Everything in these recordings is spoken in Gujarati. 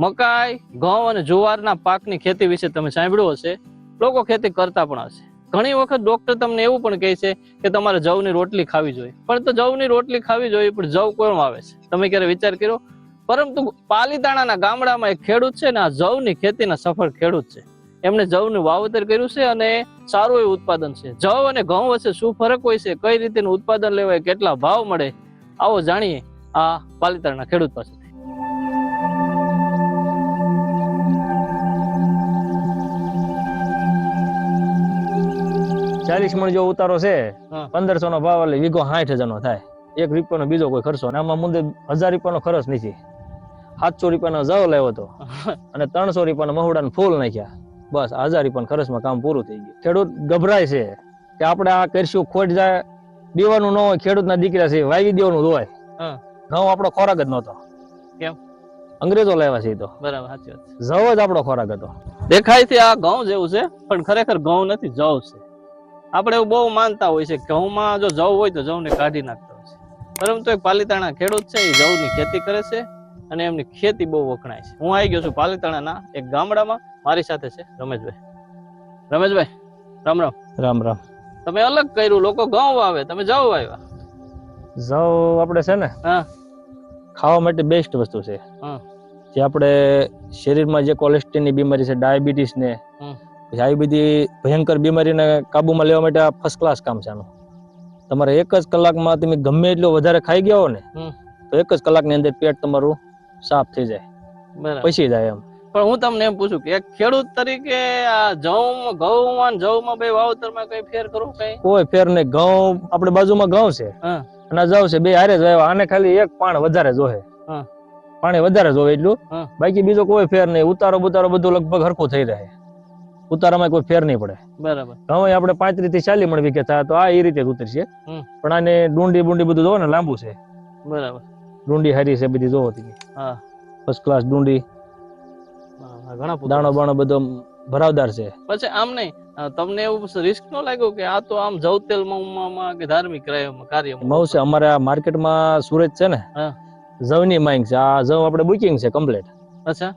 મકાઈ, ઘઉં અને જુવારના પાકની ખેતી વિશે તમે સાંભળ્યું હશે. લોકો ખેતી કરતા પણ હશે. ઘણી વખત ડોક્ટર તમને એવું પણ કહે છે કે તમારે જવની રોટલી ખાવી જોઈએ. પણ તો જવની રોટલી ખાવી જોઈએ પણ જવ કોણ આવે છે? તમે ક્યારે વિચાર કર્યો? પરંતુ પાલીતાણાના ગામડામાં એક ખેડૂત છે ને આ જવની ખેતીના સફળ ખેડૂત છે. એમણે જવનું વાવેતર કર્યું છે અને સારું એવું ઉત્પાદન છે. જવ અને ઘઉં વચ્ચે શું ફરક હોય છે? કઈ રીતેનું ઉત્પાદન લેવાય? કેટલા ભાવ મળે? આવો જાણીએ આ પાલીતાણાના ખેડૂત પાસેથી. ચાલીસ મણ જો ઉતારો છે પંદરસો નો ભાવ એટલે વીઘો સાઠ હજાર નો થાય. એક રૂપિયાનો બીજો કોઈ ખર્ચો અને આમાં મુંદે હજાર રૂપિયાનો ખર્ચ નથી. સાતસો રૂપિયાનો જવ લેવો હતો અને ત્રણસો રૂપિયાનો મહુડાના ફૂલ નાખ્યા. બસ હજાર રૂપિયાના ખર્ચમાં કામ પૂરું થઈ ગયું. ખેડૂત ગભરાય છે કે આપણે આ કરશું ખોટ જાય. દેવાનું ન હોય ખેડૂતના દીકરા છે વાવી દેવાનું જ હોય. ઘઉં આપણો ખોરાક જ નહોતો. કેમ? અંગ્રેજો લાવ્યા છે તો. બરાબર સાચી વાત જવ જ આપણો ખોરાક હતો. દેખાય છે આ ઘઉં જેવું છે પણ ખરેખર ઘઉં નથી જવ છે. આપણે એવું બહુ માનતા હોય છે ઘઉંમાં જો જવ હોય તો જવને કાઢી નાખતા હોય છે. પરંતુ એક પાલીતાણા ખેડૂત છે એ જવની ખેતી કરે છે અને એમની ખેતી બહુ વખણાય છે. હું આવી ગયો છું પાલીતાણાના એક ગામડામાં. મારી સાથે છે રમેશભાઈ. રમેશભાઈ રામ રામ. રામ રામ. તમે અલગ કર્યું લોકો ઘઉં વાવે. તમે જવ વાવ્યા. જવ આપણે છે ને હા. ખાવા માટે બેસ્ટ વસ્તુ છે. હા. જે આપણે શરીરમાં જે કોલેસ્ટ્રોલની બીમારી છે ડાયાબિટીસ ને. પછી આવી બધી ભયંકર બીમારીને કાબૂમાં લેવા માટે આ ફર્સ્ટ ક્લાસ કામ છે આનું. તમારે એક જ કલાકમાં તમે ગમે એટલો વધારે ખાઈ ગયા હો ને તો એક જ કલાકની અંદર પેટ તમારું સાફ થઈ જાય. પછી જાય એમ. પણ હું તમને એમ પૂછું કે એક ખેડૂત તરીકે આ જવ ઘઉં અને જવમાં બે વાવતરમાં કઈ ફેર કરો કઈ કોઈ ફેર નહીં. ઘઉં આપણે બાજુમાં ઘઉં છે. અને જવ છે બે હારે જ આને ખાલી એક પાણ વધારે જોહે પાણી વધારે જોવે એટલું. બાકી બીજો કોઈ ફેર નહીં. ઉતારો બુતારો બધું લગભગ હરખું થઈ રહે ઉતારામાં કોઈ ફેર નહીં પડે. બરાબર. હવે આપણે પાંત્રીસથી ચાલી મણ વીઘે થાય તો આ એ રીતે જ ઉતરશે. પણ આને ડુંડી બુંડી બધું જોવો ને લાંબુ છે. બરાબર. ડુંડી હારી છે બધી જોવો તમે. હા. ફર્સ્ટ ક્લાસ ડુંડી. ઘણા દાણો બાણો બધો ભરાવદાર છે. પછી આમ નહીં તમને એવું રિસ્ક ન લાગ્યું કે આ તો આમ જવતેલમાં કે ધાર્મિક કાર્યમાં? મઉ છે અમારે આ માર્કેટમાં સુરત છે ને હા. જવની માંગ છે. આ જવ આપણે બુકિંગ છે કમ્પ્લીટ અચ્છા.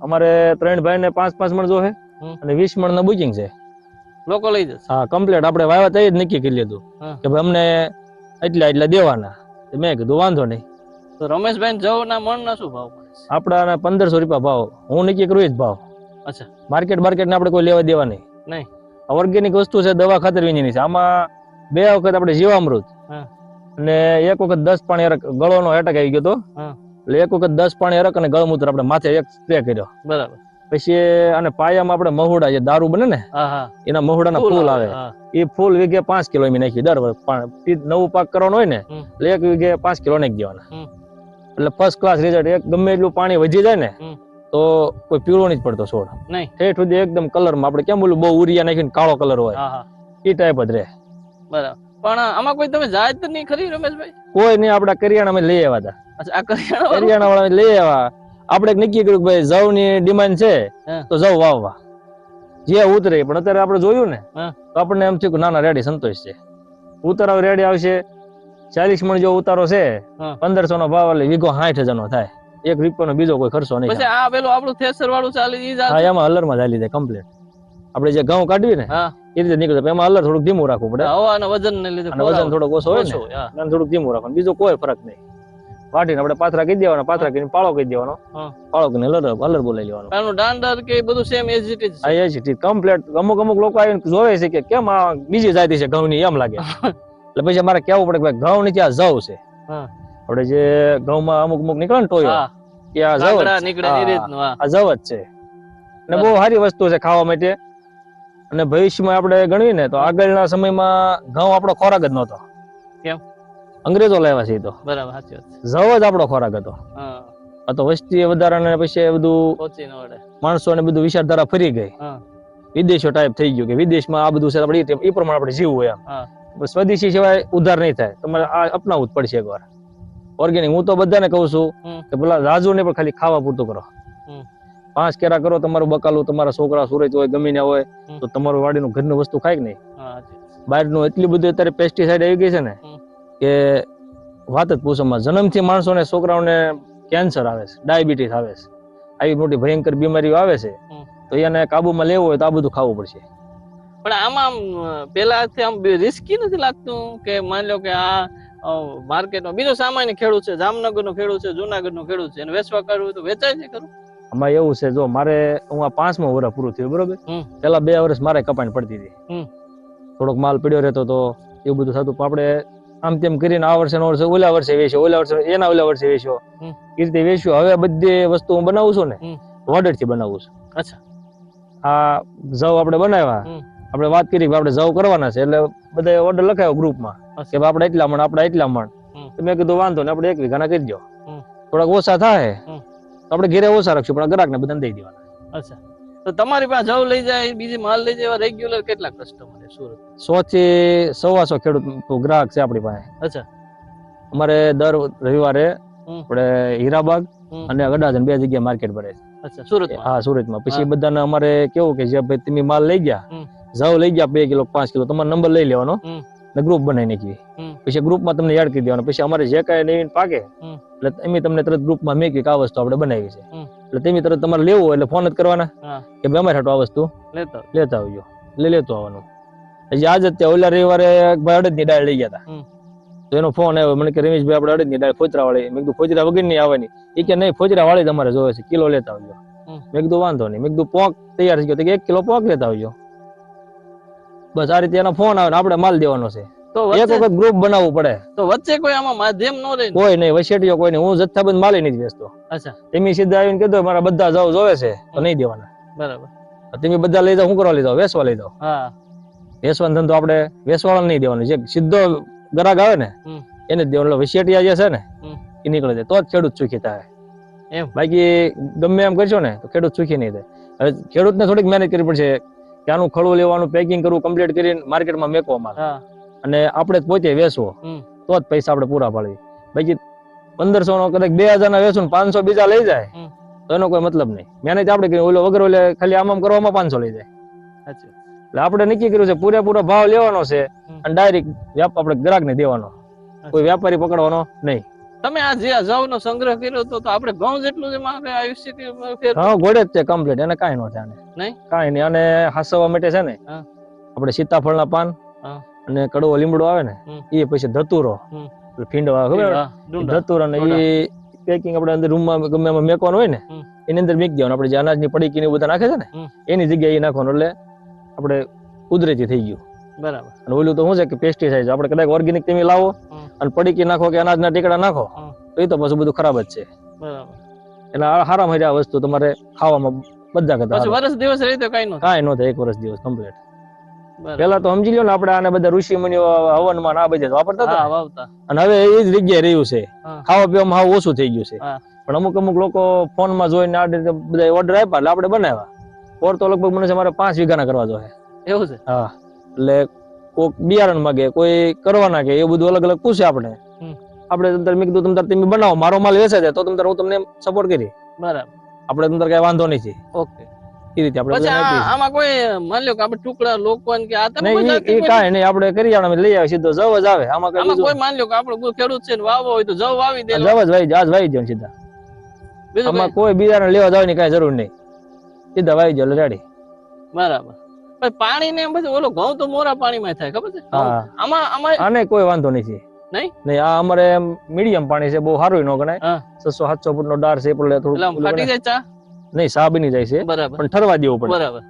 અમારે ત્રણ ભાઈ ને પાંચ પાંચ મણ જોહે હમ. અને વીસ મણનું બુકિંગ છે. લોકો લઈ જશે. હા કમ્પ્લીટ આપણે વાવા તઈ જ નક્કી કરી લીધું. કે ભાઈ અમને એટલા એટલા દેવાના. મેં કીધું વાંધો નહીં. તો રમેશભાઈ જવ ના મણ ના શું ભાવ આપડા આપણા પંદરસો રૂપિયા ભાવ. હું નક્કી કરું જ ભાવ. અચ્છા. માર્કેટ માર્કેટ ને આપણે કોઈ લેવા દેવા નહીં. નહીં. ઓર્ગેનિક વસ્તુ છે દવા ખાતર વિની છે. આમાં બે વખત આપણે જીવામૃત અને એક વખત દસ પાણી અરક ગળોનો એટેક આવી ગયો હતો એટલે એક વખત દસ પાણી અરક અને ગળમૂત્ર આપણે માથે એક સ્પ્રે કર્યો. બરાબર. પછી અને પાયામાં આપણે મહુડા જે દારૂ બને ને એના મહુડાના ફૂલ આવે એ ફૂલ વીઘે પાંચ કિલો એમ નાખી દર વર્ષ. નવું પાક કરવાનો હોય ને એટલે એક વીઘે પાંચ કિલો નાખી દેવાના. એટલે ફર્સ્ટ ક્લાસ રિઝલ્ટ એક ગમે એટલું પાણી વધી જાય ને તો કોઈ પીળો નહીં પડતો છોડ નહીં. ઠેઠ સુધી એકદમ કલરમાં આપણે કેમ બોલું બહુ ઉરિયા નાખીને કાળો કલર હોય. એ ટાઈપ જ રહે. બરાબર. પણ આમાં કોઈ તમે જાત નહીં ખરી રમેશભાઈ? કોઈ નહીં આપડા કરિયાણા લઈ આવ્યા હતા. અચ્છા કરિયાણા વાળા લઈ આવ્યા. આપણે એક નક્કી કર્યું કે ભાઈ જવની ડિમાન્ડ છે તો જવ વાવવા. જે ઉતરે પણ અત્યારે આપણે જોયું ને તો આપણને એમ થયું કે ના ના રેડી સંતોષ છે. ઉતારો રેડી આવશે ચાલીસ મણ જો ઉતારો છે. પંદરસો નો ભાવ એટલે વીઘો સાઠ હજાર નો થાય. એક રૂપિયાનો બીજો કોઈ ખર્ચો નહીં પછી આ પેલું આપણું થેસર વાળું ચાલી હા એમાં હલરમાં ચાલી જાય કમ્પ્લીટ આપણે જે ઘઉં કાઢવી ને એ રીતે નીકળે એમાં હલર થોડુંક ધીમું રાખવું પડે. હવા વજન ને લીધે વજન થોડોક ઓછો હોય ને. થોડુંક ધીમું રાખવાનું. બીજો કોઈ ફરક નહીં. વાટીને આપણે પાથરા કહી દેવાના પાથરા કરીને પાળો કહી દેવાનો. પાળો કરીને હલર હલર બોલાવી લેવાનો. એનું દાંડર કે બધું સેમ એજ ઇટ આ ઇટ ઇઝ કમ્પ્લીટ અમુક અમુક લોકો આવીને જોવે છે કે કેમ આ બીજી જાતિ છે ઘઉંની એમ લાગે. એટલે પછી અમારે કેવું પડે કે ભાઈ ઘઉં ની ત્યાં જવ છે. આપણે જે ઘઉંમાં અમુક અમુક નીકળે ને ટોયો કે આ જવ એ આ જવ જ છે. અને બહુ સારી વસ્તુ છે ખાવા માટે. અને ભવિષ્યમાં આપણે ગણવી ને તો આગળના સમયમાં ઘઉં આપણો ખોરાક જ નહોતો. કેમ? અંગ્રેજો લાવ્યા છે તો. બરાબર સાચી વાત જવ જ આપણો ખોરાક હતો. હા. આ તો વસ્તી વધારાને પછી એ બધું પહોંચી ન વળે. માણસો ને બધું વિચારધારા ફરી ગઈ. હા. વિદેશો ટાઈપ થઈ ગયું કે વિદેશમાં આ બધું છે આપણે એ પ્રમાણે આપણે જીવવું એમ. સ્વદેશી સિવાય ઉધાર નહીં થાય. તમારે આ અપનાવવું જ પડશે એકવાર. ઓર્ગેનિક હું તો બધાને કહું છું. કે પેલા રાજુ ને પણ ખાલી ખાવા પૂરતું કરો. પાંચ કેરા કરો તમારું બકાલું તમારા છોકરા સુરત હોય ગમીને હોય તો તમારું વાડીનું ઘરનું વસ્તુ ખાય કે નહીં. બહારનું એટલી બધું અત્યારે પેસ્ટિસાઇડ આવી ગઈ છે ને. કે વાત જ પૂછોમાં જન્મથી માણસોને છોકરાઓને કેન્સર આવે છે ડાયાબિટીસ આવે છે આવી મોટી ભયંકર બીમારીઓ આવે છે તો એને કાબુમાં લેવો હોય તો આ બધું ખાવું પડશે. પણ આમાં આમ પેલાથી આમ રિસ્કી નથી લાગતું કે માની લો કે આ માર્કેટમાં બીજો સામાન્ય ખેડૂત છે જામનગર નો ખેડૂત છે જુનાગઢ નો ખેડૂત છે એને વેચવા કરવું તો વેચાય છે ખરું? આમાં એવું છે જો મારે હું આ પાંચમો વર્ષ પૂરું થયું બરોબર? પેલા બે વર્ષ મારે કપાણ પડતી હતી. થોડોક માલ પડ્યો રહેતો તો એવું બધું થતું. પણ આપણે આમ તેમ કરીને આ વર્ષે વર્ષે ઓલા વર્ષે વેચ્યો ઓલા વર્ષે એના ઓલા વર્ષે વેચ્યો. એ રીતે વેચ્યો. હવે બધી વસ્તુ હું બનાવું છું ને. વોડરથી બનાવું છું. અચ્છા. આ જવ આપણે બનાવ્યા. આપણે વાત કરી કે આપણે જવ કરવાના છે એટલે બધા ઓર્ડર લખાયો ગ્રુપમાં. કે આપણે એટલા મણ આપણે એટલા મણ. તો મેં કીધું વાંધો ને આપણે એક વીઘાના કરી દો. થોડાક ઓછા થાય. તો આપણે ઘેરે ઓછા રાખશું પણ ગ્રાહક ને બધાને દઈ દેવાના. અચ્છા. તો તમારી પાસે જવ લઈ જાય બીજી માલ લઈ જાય રેગ્યુલર કેટલા કસ્ટમર છે સુરત? સો થી સવાસો ખેડૂત ગ્રાહક છે આપણી પાસે. અચ્છા. અમારે દર રવિવારે આપણે હીરાબાગ અને ગડાજન બે જગ્યા માર્કેટ ભરે છે. સુરત હા સુરતમાં. પછી. બધાને અમારે કેવું કે જે ભાઈ તમે માલ લઈ ગયા જવ લઈ ગયા બે કિલો પાંચ કિલો તમારો નંબર લઈ લેવાનો ને ગ્રુપ બનાવી નાખી. પછી ગ્રુપમાં તમને યાદ કરી દેવાનો. પછી અમારે જે કાંઈ નવીન પાકે એટલે અમે તમને તરત ગ્રુપમાં મેં કે આ વસ્તુ આપણે બનાવી છે. એટલે તમે તરત તમારે લેવું એટલે ફોન જ કરવાના. કે ભાઈ અમારે આ વસ્તુ લેતા લેતા આવજો. એટલે લેતો આવવાનું. હજી આજ જ ત્યાં ઓલા રવિવારે એક ભાઈ અડદની દાળ લઈ ગયા. હતા તો એનો ફોન આવ્યો. મને કે રમેશભાઈ આપણે અડદની દાળ ફોજરા વાળી મેં કીધું ફોજરા વગરની આવવાની. એ કે નહીં ફોજરા વાળી તમારે જોવે છે. કિલો લેતા આવજો. મેં કીધું વાંધો નહીં. મેં કીધું પોંક તૈયાર થઈ ગયો કે એક કિલો પોંક લેતા આવજો. બસ આ રીતે એનો ફોન આવે ને આપણે માલ દેવાનો છે. તો એક વખત ગ્રુપ બનાવવું પડે. તો વચ્ચે કોઈ આમાં માધ્યમ નો રહે કોઈ નહીં વસેટીઓ કોઈ નહીં. હું જથ્થાબંધ માલે નહીં વેચતો અચ્છા. તમે સીધા આવીને કીધું મારા બધા જાવ જોવે છે તો નહીં દેવાના. બરાબર. તમે બધા લઈ કરવા હા. વેચવાનો ધંધો આપણે વેસવાળા નહીં દેવાનો. જે સીધો ગ્રાહક આવે ને એને જ દેવાનો. એટલે જે છે ને એ નીકળે છે. તો જ ખેડૂત સુખી થાય. એમ. બાકી ગમે એમ કરશો ને તો ખેડૂત સુખી નહીં થાય. હવે ખેડૂતને થોડીક મહેનત કરવી પડશે. કે આનું ખડું લેવાનું પેકિંગ કરવું કમ્પ્લીટ કરીને માર્કેટમાં મેકવો માલ હા. અને આપણે પોતે વેચવો. તો જ પૈસા આપણે પૂરા પાડવી બાકી પંદરસો નો કદાચ બે હજાર ના વેચું પાંચસો બીજા લઈ જાય તો એનો કોઈ મતલબ નહીં. મહેનત આપણે કરી ઓલો વગર ઓલે ખાલી આમ આમ કરવામાં પાંચસો લઈ જાય. એટલે આપણે નક્કી કર્યું છે પૂરેપૂરો ભાવ લેવાનો છે અને ડાયરેક્ટ વ્યાપ આપણે ગ્રાહક ને દેવાનો કોઈ વ્યાપારી પકડવાનો નહીં. તમે આ જે જવ નો સંગ્રહ કર્યો તો આપણે ઘઉં જેટલું જ એમાં આયુષ્ય કે હા ઘોડે જ છે કમ્પ્લીટ એને કાઈ ન થાય. નહીં? કાઈ નહીં અને હસવા માટે છે ને. આપણે સીતાફળના પાન. અને કડવો લીમડો આવે ને એ પછી ધતુરો. ફીંડો આવે ફીંડવા ખબર ધતુરો ને એ પેકિંગ આપણે અંદર રૂમમાં ગમે એમાં મેકવાનું હોય ને એની અંદર મેક દેવાનું. આપણે જે અનાજની પડીકી ને બધા નાખે છે ને એની જગ્યાએ એ નાખવાનું. એટલે આપણે કુદરતી થઈ ગયું. બરાબર. અને ઓલું તો શું છે કે પેસ્ટિસાઇડ આપણે કદાચ ઓર્ગેનિક તમે લાવો અને પડીકી નાખો કે અનાજના ટેકડા નાખો તો એ તો પાછું બધું ખરાબ જ છે. બરાબર. એટલે હારામાં આ વસ્તુ તમારે ખાવામાં બધા કરતા વર્ષ દિવસ રહી તો કઈ નો. કાંઈ ન થાય એક વર્ષ દિવસ કમ્પ્લીટ. પેલા તો સમજી લ્યો ને આપણે આને બધા ઋષિ મુનિઓ હવનમાં ને બધા વાપરતા હતા. અને હવે એ જ જગ્યાએ રહ્યું છે. ખાવા પીવામાં હાવ ઓછું થઈ ગયું છે. પણ અમુક અમુક લોકો ફોનમાં જોઈને આ રીતે બધા ઓર્ડર આપ્યા એટલે આપણે બનાવ્યા. ઓર તો લગભગ મને છે મારે પાંચ વીઘાના કરવા જોઈએ. એવું છે? હા. એટલે કોક બિયારણ માંગે કોઈ કરવાના કે એ બધું અલગ અલગ પૂછે આપણે. આપણે તમ મેં કીધું તમ તમે બનાવો મારો માલ વેચે છે તો તમ હું તમને સપોર્ટ કરી બરાબર. આપણે તમ તારે કઈ વાંધો નથી. ઓકે. એ રીતે આપણે. આમાં કોઈ માન લ્યો કે આપણે ટુકડા લોકો કે આ તમે નહીં કોઈ નહીં આપણે કરી આવે લઈ આવે સીધો જવ જ આવે. આમાં કઈ કોઈ માન લ્યો કે આપણે કોઈ ખેડૂત છે ને વાવો હોય તો જવ વાવી દે જવ જ વાવી આજ વાવી જાય સીધા. આમાં કઈ? બીજાને લેવા જવાની કાંઈ જરૂર નહીં. સીધા વાવી જાય રેડી. બરાબર. પણ પાણી ને પછી ઓલો ઘઉં તો મોરા પાણીમાં થાય ખબર છે? આમાં આમાં આને કોઈ વાંધો નથી. નહીં? નહીં આ અમારે મીડિયમ પાણી છે બહુ સારું ન ગણાય. છસો સાતસો ફૂટ નો ડાર છે એટલે થોડું ફાટી જાય ચા? નહીં સા બની જાય છે. બરાબર. પણ ઠરવા દેવું પડે. બરાબર.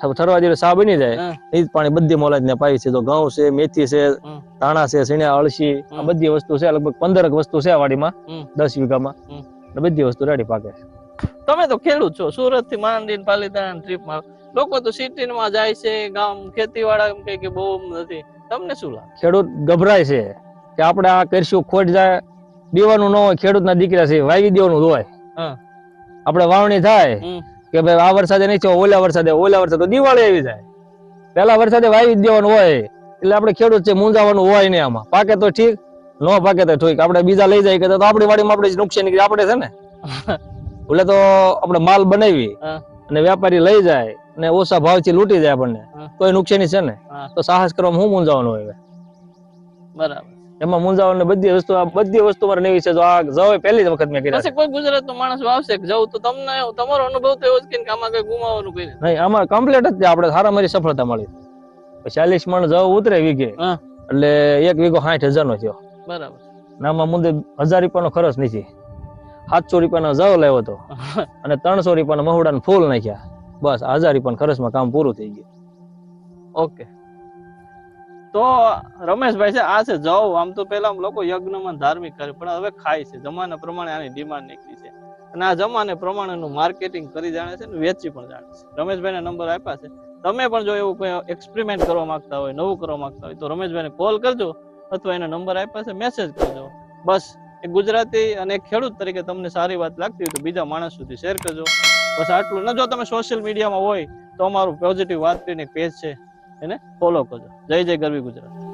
ઠરવા દેવું સા બની જાય. એ જ પાણી બધી મોલાજ ને પાય છે તો ઘઉં છે મેથી છે ધાણા છે સીણ્યા અળસી આ બધી વસ્તુ છે લગભગ પંદર વસ્તુ છે આ વાડીમાં. દસ વીઘામાં. બધી વસ્તુ રેડી પાકે તમે તો ખેડૂત છો સુરતથી માંડીને પાલીતાણા ટ્રીપમાં લોકો તો સિટી માં જાય છે ગામ ખેતી વાળા એમ કહે કે બહુ નથી. તમને શું લાગે? ખેડૂત ગભરાય છે કે આપણે આ કરશું ખોટ જાય. દેવાનું ન હોય ખેડૂત ના દીકરા છે વાવી દેવાનું હોય. આપણે વાવણી થાય કે ભાઈ આ વરસાદે નહીં થયો ઓલા વરસાદે ઓલા વરસાદ તો દિવાળી આવી જાય. પેલા વરસાદે વાવી દેવાનું હોય એટલે આપણે ખેડૂત છે મૂંઝાવાનું હોય નહીં આમાં. પાકે તો ઠીક ન પાકે તો ઠીક. આપણે બીજા લઈ જાય કે તો આપણી વાડીમાં આપણે નુકસાન નીકળી. આપણે છે ને? એટલે તો આપણે માલ બનાવી અને વેપારી લઈ જાય અને ઓછા ભાવથી લૂંટી જાય આપણને. તો એ નુકસાની છે ને? તો સાહસ કરવામાં હું મૂંઝાવાનું હોય બરાબર. એમાં મૂંઝાવણ ને બધી વસ્તુ બધી વસ્તુ મારે નવી છે જો આ જવ પહેલી જ વખત મેં કર્યા કોઈ ગુજરાત નો માણસ આવશે કે જવું તો તમને તમારો અનુભવ તો એવો જ કે આમાં કઈ ગુમાવવાનું કઈ નહીં આમાં કમ્પ્લીટ જ આપણે સારા મારી સફળતા મળી. ચાલીસ મણ જવ ઉતરે વીઘે. એટલે એક વીઘો સાઠ હજાર નો થયો. બરાબર. ને આમાં મુંદે હજાર રૂપિયાનો ખર્ચ નથી. સાતસો રૂપિયાનો જવ લાવ્યો હતો અને ત્રણસો રૂપિયાના મહુડાના ફૂલ નાખ્યા. બસ હજાર રૂપિયાના ખર્ચમાં કામ પૂરું થઈ ગયું. ઓકે. તો રમેશભાઈ છે, આ છે, જવ. આમ તો પેલા લોકો યજ્ઞમાં ધાર્મિક કરે પણ હવે ખાય છે. જમાના પ્રમાણે આની ડિમાન્ડ નીકળી છે. અને આ જમાને પ્રમાણેનું માર્કેટિંગ કરી જાણે છે ને વેચી પણ જાણે છે. રમેશભાઈને નંબર આપ્યા છે. તમે પણ જો એવું કોઈ એક્સપેરિમેન્ટ કરવા માંગતા હોય, નવું કરવા માંગતા હોય, તો રમેશભાઈને કોલ કરજો અથવા એનો નંબર આપ્યા છે મેસેજ કરજો. બસ એક ગુજરાતી અને ખેડૂત તરીકે તમને સારી વાત લાગતી હોય તો બીજા માણસ સુધી શેર કરજો. બસ આટલું. ન જો તમે સોશિયલ મીડિયામાં હોય, તો અમારું પોઝિટિવ વાત કરીને પેજ છે. એને ફોલો કરજો. જય જય ગરવી ગુજરાત.